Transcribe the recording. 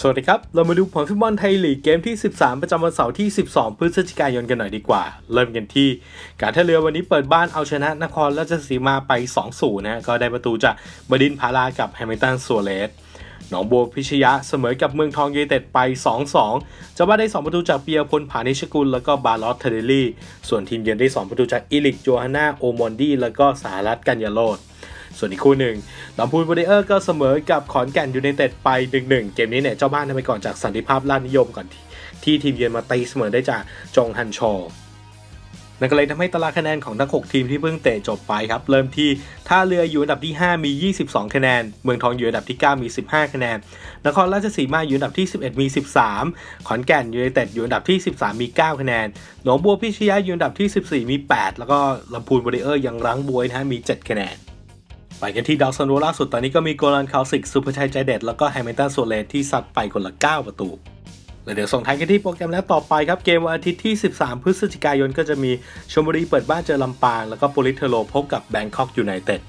สวัสดีครับ เรามาดูผลฟุตบอลไทยลีกเกมที่ 13 ประจำวันเสาร์ที่ 12 พฤศจิกายนกันหน่อยดีกว่า เริ่มกันที่ การท่าเรือวันนี้เปิดบ้านเอาชนะนครราชสีมาไป 2-0 นะก็ได้ประตูจากบดินพารากับแฮมิลตันสัวเรสหนองบัวพิชยะเสมอกับเมืองทองยูไนเต็ดไป 2-2จะว่านได้ 2 ประตูจากเปียพลผานิชกุล แล้วก็บาลอสเทเดลี่ ส่วนทีมเยือนได้ 2 ประตูจากอิลิกโจฮาน่าโอมอนดีแล้วก็สหรัฐกัญญาโรด ส่วนอีกคู่หนึ่งลำพูนบริเออร์ก็เสมอกับขอนแก่นยูไนเต็ดไป 1-1 เกมนี้เนี่ยเจ้าบ้านทำไปก่อนจากสันติภาพล้าดนิยมก่อนที่ที่ทีมเยือนมาตีเสมอได้จากจงฮันชอนั่นก็เลยทำให้ตารางคะแนนของทั้ง 6 ทีมที่เพิ่งเตะจบไปครับ เริ่มที่ท่าเรืออยู่อันดับที่ 5 มี 22 คะแนน เมืองทองอยู่อันดับที่ 9 มี 15 คะแนน นครราชสีมาอยู่อันดับที่ 11 มี 13 ขอนแก่นยูไนเต็ดอยู่อันดับที่ 13 มี 9 คะแนน หนองบัวพิชยะอยู่อันดับที่ 14 มี 8 แล้วก็ลำพูนบริเออร์ยังรั้งบวยนะฮะมี 7 คะแนน ไปกันที่ดาวซันโวล่าสุดตอนนี้ก็มีโกลันคาวสิกซูเปอร์ชัยใจเด็ดแล้วก็แฮมิลตันโซเลตที่ซัดไปคนละ 9 ประตูแล้วเดี๋ยวส่งท้ายกันที่โปรแกรมแล้วต่อไปครับ เกมวันอาทิตย์ที่ 13 พฤศจิกายนก็จะมีชมบุรีเปิดบ้านเจอลำปาง แล้วก็โปลิสเทโรพบกับแบงคอกยูไนเต็ด